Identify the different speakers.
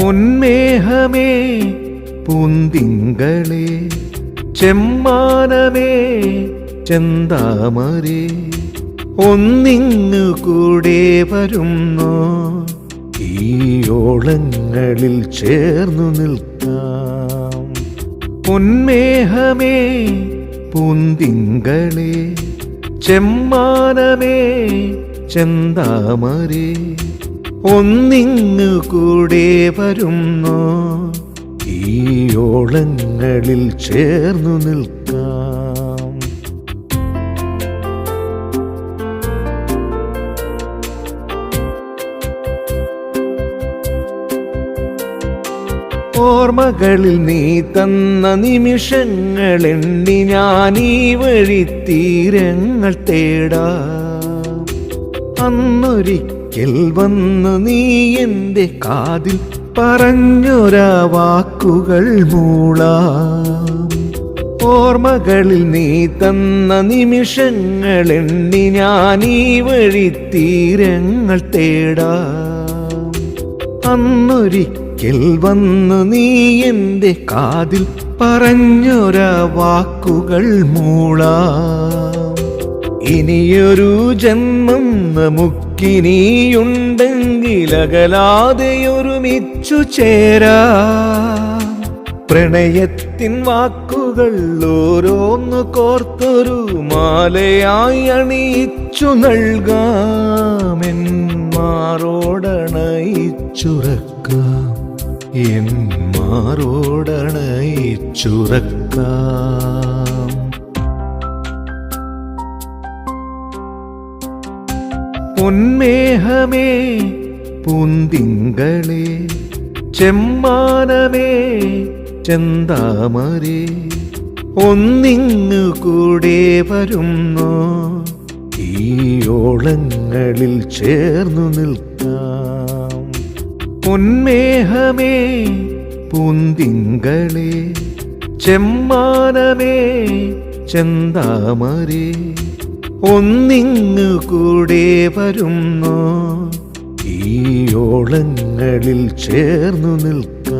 Speaker 1: പൊന്മേഹമേ പൂന്തിങ്കളേ ചെമ്മാനമേ ചെന്താമരേ ഒന്നിങ്ങു കൂടെ വരുന്നു. ഈ ഓളങ്ങളിൽ ചേർന്നു നിൽക്കാം. പൊന്മേഹമേ പൂന്തിങ്കളേ ചെമ്മാനമേ ചെന്താമരേ ഒന്നിങ്ങു കൂടെ വരുന്നു. ഈ ഓളങ്ങളിൽ ചേർന്നു നിൽക്കാം. ഓർമ്മകളിൽ നീ തന്ന നിമിഷങ്ങൾ എണ്ണി ഞാൻ ഈ വഴി തീരങ്ങൾ തേടാ. അന്നൊരിക്കൽ വന്നു നീ എന്റെ കാതിൽ പറഞ്ഞൊരാ വാക്കുകൾ മൂളാം. ഓർമ്മകളിൽ നീ തന്ന നിമിഷങ്ങൾ എണ്ണി ഞാൻ ഈ വഴി തീരങ്ങൾ തേടാ. അന്നൊരിക്കൽ വന്നു നീ എന്റെ കാതിൽ പറഞ്ഞൊരാ വാക്കുകൾ മൂളാം. ഇനിയൊരു ജന്മം അകലാതെ ഒരുമിച്ചു ചേരാ. പ്രണയത്തിൻ വാക്കുകൾ ഓരോന്ന് കോർത്തൊരു മാലയായി അണിയിച്ചു നൽകാമെൻ മാറോടണയിച്ചുറക്കാം. എൻ മാറോടണയിച്ചുറക്കാം. പൊന്മേഹമേ പൂന്തിങ്കളെ ചെമ്മാനമേ ചെന്താമരേ ഒന്നിങ്ങു കൂടെ വരുന്നു. ഈ ഓളങ്ങളിൽ ചേർന്നു നിൽക്കാം. പൊന്മേഹമേ പൂന്തിങ്കളേ ചെമ്മാനമേ ചെന്താമരേ ഒന്നിങ്ങു കൂടെ വരുന്നു. ഈ ഓളങ്ങളിൽ ചേർന്നു നിൽക്കാം